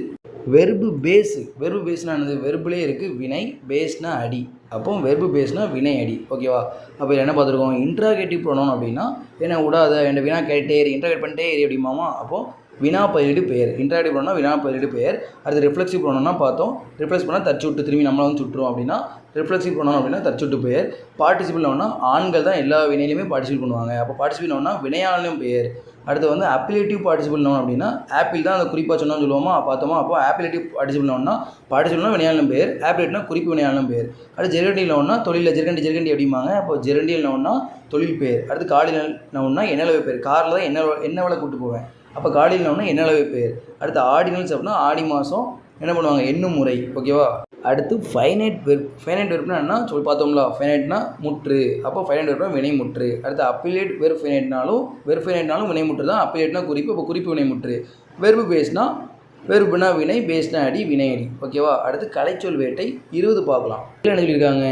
வெர்பு பேஸு வெர்பு பேஸ்னா என்னது? வெர்புலே இருக்குது வினை பேஸ்னா அடி. அப்போ வெர்பு பேஸ்னா வினை அடி. ஓகேவா அப்போ என்ன பார்த்துருக்கோம்? இன்ட்ராகேட்டிவ் ப்ரொனவுன் அப்படின்னா என்ன விடாத என்ன வினா கேட்டே இரு இன்ட்ராகேட் பண்ணிட்டே இரு அப்படிமாமா அப்போது வினா பயிரிடு பெயர் இன்ட்ராகேட்டிவ் ப்ரொனவுனா வினா பயிரிடு பெயர் அடுத்து ரிஃப்ளெக்சிவ் ப்ரொனவுனா பார்த்தோம் ரிஃப்ளெக்ஸ் பண்ணால் தச்சுட்டு திரும்பி நம்மளை வந்து சுட்டுரும் அப்படின்னா ரிஃப்ளெக்சிவ் ப்ரொனவுன் அப்படின்னா தச்சுட்டு பெயர் பார்ட்டிசிபிள் நவுன்னா ஆண்கள் தான் எல்லா வினையிலுமே பார்ட்டிசிபேட் பண்ணுவாங்க அப்போ பார்ட்டிசிபிள் நவுன்னா வினையாளனும் பெயர் அடுத்து வந்து அப்பிலேட்டிவ் பார்ட்டிசிபிள் நோன் அப்படின்னா ஆப்பிள் தான் அந்த குறிப்பாக சொன்னோம்னு சொல்லுவோமா பார்த்தோமா அப்போ ஆப்பிலேட்டிவ் பார்ட்டிசிபிள் நோன்னா பார்ட்டிசிபிள்னா வினையாளம் பேர் ஆப்பிலேட்னா குறிப்பு வினையாளம் பேர் அடுத்து ஜெரண்டியில் நவுன்னா தொழிலில் ஜெர்கண்டி ஜெர்கண்டி அப்படிம்பாங்க அப்போ ஜெரண்டியில் ஒன்னா தொழில் பேர் அடுத்து காலையில் ஒன்னா என்னளவு பேர் காரில் தான் என்ன என்ன வேலை கூப்பிட்டு போவேன் அப்போ கார்டினல் நவுன்னா என்னளவு பேர் அடுத்து ஆர்டினல்ஸ் அப்படின்னா ஆடி மாதம் என்ன பண்ணுவாங்க? எண்ணும் முறை. ஓகேவா அடுத்து ஃபைனைட் வெர்ப் ஃபைனைட் வெர்ப்னா என்ன சொல்லி பார்த்தோம்ல ஃபைனைட்னா முற்று. அப்போ ஃபைனைட் வெர்ப்னா வினை முற்று. அடுத்து அப்பிலேட் வெர்ப் ஃபைனைட்னாலும் வெர்ப் ஃபைனைட்னாலும் வினை முற்று தான். அப்பிலேட்னா குறிப்பு இப்போ குறிப்பு வினை முற்று. வெர்பு பேஸ்னா வெறுப்புனா வினை பேஸ்னா அடி வினை அடி. ஓகேவா அடுத்து கலைச்சொல் வேட்டை இருபது பார்க்கலாம். என்ன சொல்லியிருக்காங்க?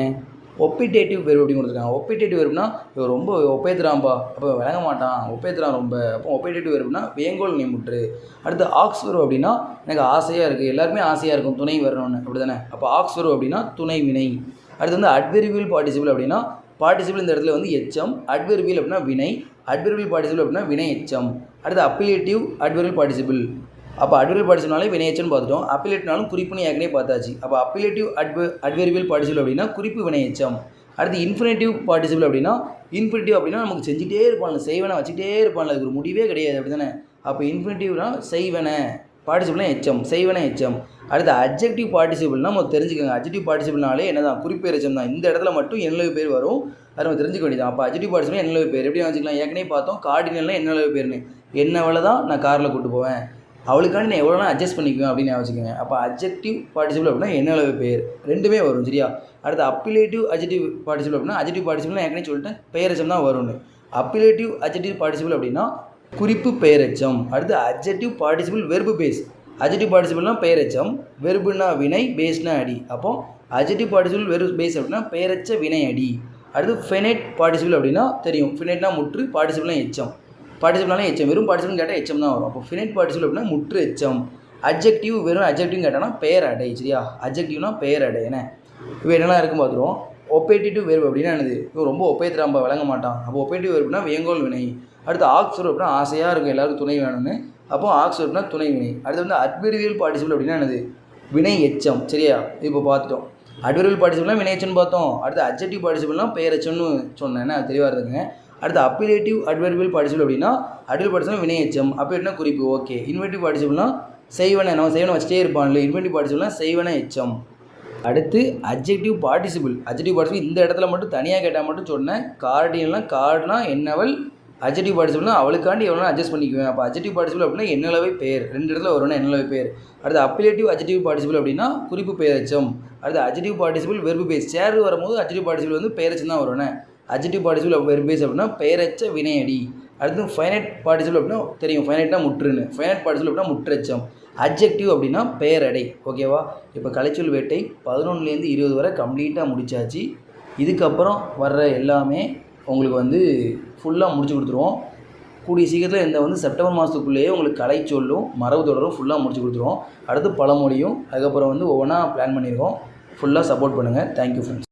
ஒப்பிட்டேட்டிவ் வெர்ப் அப்படின்னு கொடுத்துருக்காங்க. ஒப்பிட்டேட்டிவ் வெறுப்புனா இவன் ரொம்ப ஒப்பேத்துறான்பா அப்போ விளங்க மாட்டான். ஒப்பேத்துறான் ரொம்ப. அப்போ ஒப்பிட்டேட்டிவ் வெறுப்புனா வேங்கோல் நியமுற்று அடுத்து ஆக்ஸ் அப்படின்னா எனக்கு ஆசையாக இருக்குது எல்லாருமே ஆசையாக இருக்கும். துணை வரணும்னு. அப்படி தானே அப்போ ஆக்ஸ் அப்படின்னா துணை வினை. அடுத்து வந்து அட்வெரிபிள் பார்ட்டிசிபிள் அப்படின்னா பார்ட்டிசிபிள் இந்த இடத்துல வந்து எச்சம். அட்வெர்பியல் அப்படின்னா வினை. அட்வெர்பியல் பார்ட்டிசிபிள் அப்படின்னா வினை எச்சம் அடுத்து அப்பிலேட்டிவ் அட்வெர்பியல் பார்ட்டிசிபிள் அப்போ அட்வெர்பியல் பார்ட்டிசிபிள்னாலே வினை பார்த்துட்டோம். அப்பிலேட்னாலும் குறிப்புன்னு ஏற்கனவே பார்த்தாச்சு. அப்போ அப்பிலேட்டிவ் அட்வ அட்வெர்பியல் பார்ட்டிசிபிள் அப்படின்னா குறிப்பு வினையச்சம். அடுத்து இன்ஃபினேட்டிவ் பார்ட்டிசிபிள் அப்படின்னா இன்ஃபினிட்டிவ் அப்படின்னா நமக்கு செஞ்சுட்டே இருப்பாங்க செய்வனை வச்சுக்கிட்டே இருப்பாங்க அதுக்கு ஒரு முடிவே கிடையாது. அப்படி தானே அப்போ இன்ஃபினிட்டிவ்னா செய்வன. பார்ட்டிசிபிள்னா எச்சம். செய்வன எச்சம். அடுத்து அப்ஜெக்டிவ் பார்ட்டிசிபிள்னா நம்ம தெரிஞ்சுக்கோங்க. அப்ஜெக்டிவ் பார்ட்டிசிபிள்னாலே என்ன தான் குறிப்பேர் எச்சம் தான். இந்த இடத்துல மட்டும் எண்ணளவு பேர் வரும். அது நம்ம தெரிஞ்சுக்க வேண்டியது அப்போ அப்ஜெக்டிவ் பார்ட்டிசிபிள் எண்ணளவு பேர். எப்படி வச்சுக்கலாம்? ஏற்கனவே பார்த்தோம். கார்டினல்னா எண்ணளவு பேர்னு. என்னவளை தான் நான் காரில் கூட்டு போவேன். அவளுக்காண்டி நான் எவ்வளோ அட்ஜஸ்ட் பண்ணிக்குவேன் அப்படின்னு வச்சுக்கோங்க அப்போ அப்ஜெக்டிவ் பார்ட்டிசிபிள் அப்படின்னா என்ன அளவு பேர்? ரெண்டுமே வரும் சரியா? அடுத்து அப்பிலேட்டிவ் அஜெக்டிவ் பார்ட்டிசிபிள் அப்படின்னா அஜெக்டிவ் பார்ட்டிசிபிள் ஏற்கனவே சொல்லிட்டேன் பெயரச்சம் தான் வரும்னு. அப்பிலேட்டிவ் அஜெக்டிவ் பார்ட்டிசிபிள் அப்படின்னா குறிப்பு பெயரெச்சம் அடுத்து அஜெக்டிவ் பார்ட்டிசிபிள் வெறுப்பு பேஸ் அஜெக்டிவ் பார்ட்டிசிபிள்னா பெயரெச்சம் வெறுப்புனா வினை பேஸ்னா அடி. அப்போ அஜெக்டிவ் பார்ட்டிசிபிள் வெறு பேஸ் அப்படின்னா பெயரெச்ச வினை அடி. அடுத்து ஃபெனைட் பார்ட்டிசிபிள் அப்படின்னா தெரியும். ஃபினைட்னா முற்று பார்ட்டிசிபிள்னா எச்சம். பார்ட்டிசிபிள்னாலே எச்சம் வெறும் பார்ட்டிசிபிள் கேட்டால் எச்சம் தான் வரும். அப்போ ஃபினைட் பார்ட்டிசிபிள் அப்படின்னா முற்று எச்சம் அப்ஜெக்டிவ் வெறும் அப்ஜெக்டிவ் கேட்டானா பெயர் அடை சரியா? அப்ஜெக்டிவ்னா பெயர் அடை என்ன? இப்போ என்னெல்லாம் இருக்கும் பார்த்துருவோம். ஒப்பேட்டிவ் வேர்வு அப்படின்னா என்னது? இப்போ ரொம்ப ஒப்பேத்து விளங்க மாட்டான். அப்போ ஒப்பேட்டிவ் வேர்வுனா வேங்கோல் வினை. அடுத்து ஆக்ஸ் அப்படின்னா ஆசையாக இருக்கும் எல்லாருக்கும் துணை வேணும்னு. அப்போ ஆக்ஸ் வெர்புனா துணை வினை. அடுத்து வந்து அட்வெர்வியல் பார்ட்டிசிபிள் அப்படின்னா என்னது? வினை எச்சம் சரியா? இப்போ பார்த்துட்டோம். அட்வெரியல் பார்ட்டிசிபிள்னா வினை எச்சம்னு பார்த்தோம். அடுத்து அட்ஜெக்டிவ் பார்ட்டிசிபிள்னா பெயர் எச்சம்னு சொன்னேன் என்ன? அது தெளிவாக இருக்குங்க அடுத்து அப்பிலேட்டிவ் அட்வர்பியல் பார்ட்டிசிபிள் அப்படின்னா அட்வல் பார்ட்டிசிபிள் வினையச்சம் எச்சம் குறிப்பு? ஓகே இன்வெர்டிவ் பார்ட்டிசிபிள்னா செய்வன நம்ம செய்வனை வச்சுட்டே இருப்பான்ல இன்வெர்டிவ் பார்ட்டிசிபிள்னா செய்வன எச்சம். அடுத்து அப்ஜெக்டிவ் பார்ட்டிசிபிள் அப்ஜெக்டிவ் பார்ட்டிசிபிள் இந்த இடத்துல மட்டும் தனியாக கேட்டால் மட்டும் சொன்னேன். கார்டியல்னால் கார்டுனா என்னவள்? அப்ஜெக்டிவ் பார்ட்டிசிபிள்னா அவளுக்காண்டி எவ்வளோ அட்ஜஸ்ட் பண்ணிக்குவேன். அப்போ அப்ஜெக்டிவ் பார்ட்டிசிபிள் அப்படின்னா என்னளவே பேர் ரெண்டு இடத்துல வரும்னா என்னளவை பேர் அடுத்து அப்பிலேட்டிவ் அப்ஜெக்டிவ் பார்ட்டிசிபிள் அப்படின்னா குறிப்பு பெயரச்சம் அடுத்து அப்ஜெக்டிவ் பார்ட்டிசிபிள் வெறுப்பு பேர் சேர் வரும்போது அப்ஜெக்டிவ் பார்ட்டிசிபிள் வந்து பெயரச்சம் தான் வரும்னே அஜிட்டிவ் பார்ட்டிசிபிள் வெர்பேஸ் அப்படின்னா பெயரச்ச வினையடி. அடுத்து ஃபைனைட் பார்ட்டிசிபிள் அப்படின்னா தெரியும். ஃபைனைட்னா முற்றுன்னு. ஃபைனைட் பார்ட்டிசிபிள் அப்படின்னா முற்றச்சம். அப்ஜெக்டிவ் அப்படின்னா பெயரடை. ஓகேவா இப்போ கலைச்சொல் வேட்டை பதினொன்றுலேருந்து இருபது வரை கம்ப்ளீட்டாக முடிச்சாச்சு. இதுக்கப்புறம் வர்ற எல்லாமே உங்களுக்கு வந்து ஃபுல்லாக முடிச்சு கொடுத்துருவோம். கூடிய சீக்கிரத்தில் இந்த வந்து செப்டம்பர் மாதத்துக்குள்ளேயே உங்களுக்கு கலை சொல்லும் மரபு தொடரும் ஃபுல்லாக முடிச்சு கொடுத்துருவோம். அடுத்து பழமொழியும் அதுக்கப்புறம் வந்து ஒவ்வொன்றா பிளான் பண்ணியிருக்கோம் ஃபுல்லாக சப்போர்ட் பண்ணுங்கள் தேங்க்யூ ஃப்ரெண்ட்ஸ்